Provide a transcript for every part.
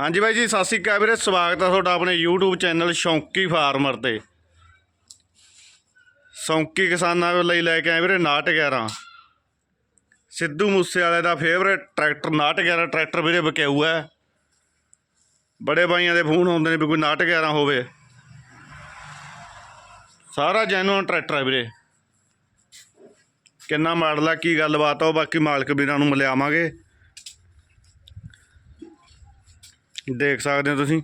ਹਾਂਜੀ ਬਾਈ ਜੀ, ਸਤਿ ਸ਼੍ਰੀ ਅਕਾਲ ਵੀਰੇ, ਸਵਾਗਤ ਹੈ ਤੁਹਾਡਾ ਆਪਣੇ YouTube ਚੈਨਲ ਸ਼ੌਂਕੀ ਫਾਰਮਰ ਤੇ। ਸ਼ੌਂਕੀ ਕਿਸਾਨਾਂ ਲਈ ਲੈ ਕੇ ਆਏ ਵੀਰੇ 911 ਸਿੱਧੂ ਮੂਸੇ ਵਾਲੇ ਦਾ ਫੇਵਰੇਟ ਟਰੈਕਟਰ 911 ਟਰੈਕਟਰ ਵੀਰੇ ਵਿਕਾਊ ਹੈ। ਬੜੇ ਬਾਈਆਂ ਦੇ ਫੋਨ ਆਉਂਦੇ ਨੇ ਵੀ ਕੋਈ 911 ਹੋਵੇ। ਸਾਰਾ ਜੈਨੂਅਨ ਟਰੈਕਟਰ ਹੈ ਵੀਰੇ। ਕਿੰਨਾ ਮਾਡਲ ਆ, ਕੀ ਗੱਲਬਾਤ ਆ, ਉਹ ਬਾਕੀ ਮਾਲਕ ਵੀਰਾਂ ਨੂੰ ਮਿਲਿਆਵਾਂਗੇ ਦੇਖ ਸਕਦੇ ਹੋ ਤੁਸੀਂ।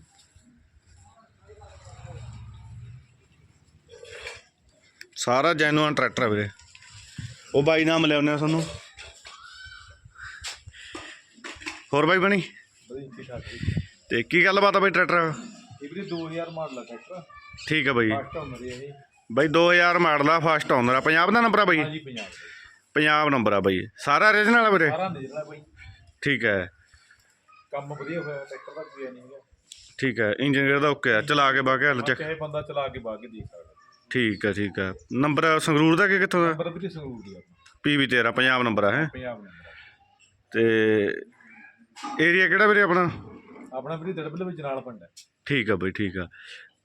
ਸਾਰਾ ਜੈਨੂਅਨ ਟਰੈਕਟਰ ਹੈ ਵੀਰੇ। ਉਹ ਬਾਈ ਨਾਲ ਮਿਲਿਆਉਂਦੇ ਆ ਤੁਹਾਨੂੰ। ਹੋਰ ਬਾਈ ਬਣੀ? ਤੇ ਕੀ ਗੱਲਬਾਤ ਆ ਬਾਈ ਟਰੈਕਟਰ ਇਹ ਵੀ 2000 ਮਾਡਲ ਆ ਟਰੈਕਟਰ ਠੀਕ ਹੈ ਬਾਈ। ਫਸਟ ਓਨਰ ਇਹ। ਬਾਈ 2000 ਮਾਡਲ ਆ ਫਸਟ ਆਉਂਦਾ ਆ। ਪੰਜਾਬ ਦਾ ਨੰਬਰ ਆ ਬਾਈ? ਹਾਂਜੀ ਪੰਜਾਬ ਨੰਬਰ ਆ ਬਾਈ। ਸਾਰਾ ਓਰੀਜਨਲ ਆ ਵੀਰੇ? ਸਾਰਾ ਨਿਕਲਣਾ ਬਾਈ। ਠੀਕ ਹੈ ਕੰਮ ਵਧੀਆ ਹੋਇਆ ਟਰੈਕਟਰ ਦਾ ਕੋਈ ਨਹੀਂ ਹੈਗਾ ਠੀਕ ਹੈ ਇੰਜਨ ਦਾ ਓਕੇ ਆ ਚਲਾ ਕੇ ਬਾਗੇ ਹਲ ਚੱਕ। ਚਾਹੇ ਬੰਦਾ ਚਲਾ ਕੇ ਬਾਅਦ ਕੇ ਦੇਖ ਸਕਦਾ। ਠੀਕ ਹੈ ਠੀਕ ਹੈ। ਨੰਬਰ ਸੰਗਰੂਰ ਦਾ ਕਿ ਕਿੱਥੋਂ ਦਾ? ਨੰਬਰ ਵੀ ਸੰਗਰੂਰ ਦੀ ਆਪਣਾ ਪੀਵੀ 13 ਪੰਜਾਬ ਨੰਬਰ ਆ ਹੈ? ਪੰਜਾਬ ਨੰਬਰ ਆ। ਤੇ ਏਰੀਆ ਕਿਹੜਾ ਵੀਰੇ ਆਪਣਾ? ਆਪਣਾ ਵੀ ਦੜਬਲ ਵਿੱਚ ਨਾਲ ਪਿੰਡ ਹੈ। ਠੀਕ ਆ ਬਾਈ ਠੀਕ ਆ।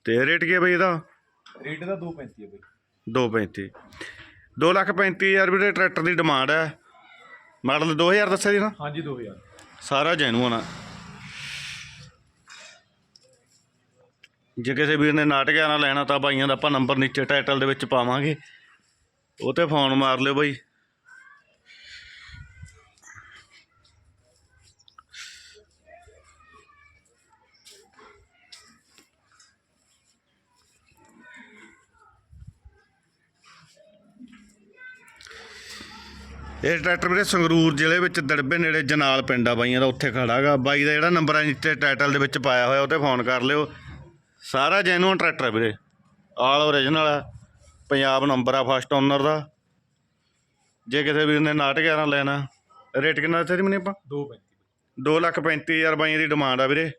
ਤੇ ਰੇਟ ਕੀ ਆ ਬਾਈ ਇਹਦਾ? ਰੇਟ ਦਾ 235 ਹੈ ਬਾਈ। 235 ਦੋ ਲੱਖ ਪੈਂਤੀ ਹਜ਼ਾਰ ਵੀਰੇ ਟਰੈਕਟਰ ਦੀ ਡਿਮਾਂਡ ਹੈ। ਮਾਡਲ 2000 ਦੱਸਿਆ ਜੀ ਨਾ? ਹਾਂਜੀ 2000 ਸਾਰਾ ਜੈਨੂਅਨ ਆ। ਜੇ ਕਿਸੇ ਵੀਰ ਨੇ ਨਾਟਕ ਨਾਲ ਲੈਣਾ ਤਾਂ ਬਾਈਆਂ ਦਾ ਆਪਾਂ ਨੰਬਰ ਨੀਚੇ ਟਾਈਟਲ ਦੇ ਵਿੱਚ ਪਾਵਾਂਗੇ। ਉਹ ਤੇ ਫੋਨ ਮਾਰ ਲਿਓ ਬਾਈ। ਇਹ ਟਰੈਕਟਰ ਵੀਰੇ ਸੰਗਰੂਰ ਜ਼ਿਲ੍ਹੇ ਵਿੱਚ ਦੜਬੇ ਨੇੜੇ ਜਨਾਲ ਪਿੰਡ ਆ ਬਾਈਆਂ ਦਾ ਉੱਥੇ ਖੜਾ ਗਾ। ਬਾਈ ਦਾ ਜਿਹੜਾ ਨੰਬਰ ਆ ਨੀਚੇ ਟਾਈਟਲ ਦੇ ਵਿੱਚ ਪਾਇਆ ਹੋਇਆ ਉਹ ਤੇ ਫੋਨ ਕਰ ਲਿਓ। ਸਾਰਾ ਜੈਨੂਅਨ ਟਰੈਕਟਰ ਆ ਵੀਰੇ। ਆਲ ਓਰੀਜਨਲ ਆ। ਪੰਜਾਬ ਨੰਬਰ ਆ ਫਸਟ ਓਨਰ ਦਾ। ਜੇ ਕਿਸੇ ਵੀਰ ਨੇ ਨਾਟ 11 ਲੈਣਾ ਰੇਟ ਕਿੰਨਾ ਦੱਸਿਆ ਸੀ ਮੈਨੂੰ ਆਪਾਂ? 235 ਦੋ ਲੱਖ ਪੈਂਤੀ ਹਜ਼ਾਰ ਬਾਈਆਂ ਦੀ ਡਿਮਾਂਡ ਆ ਵੀਰੇ।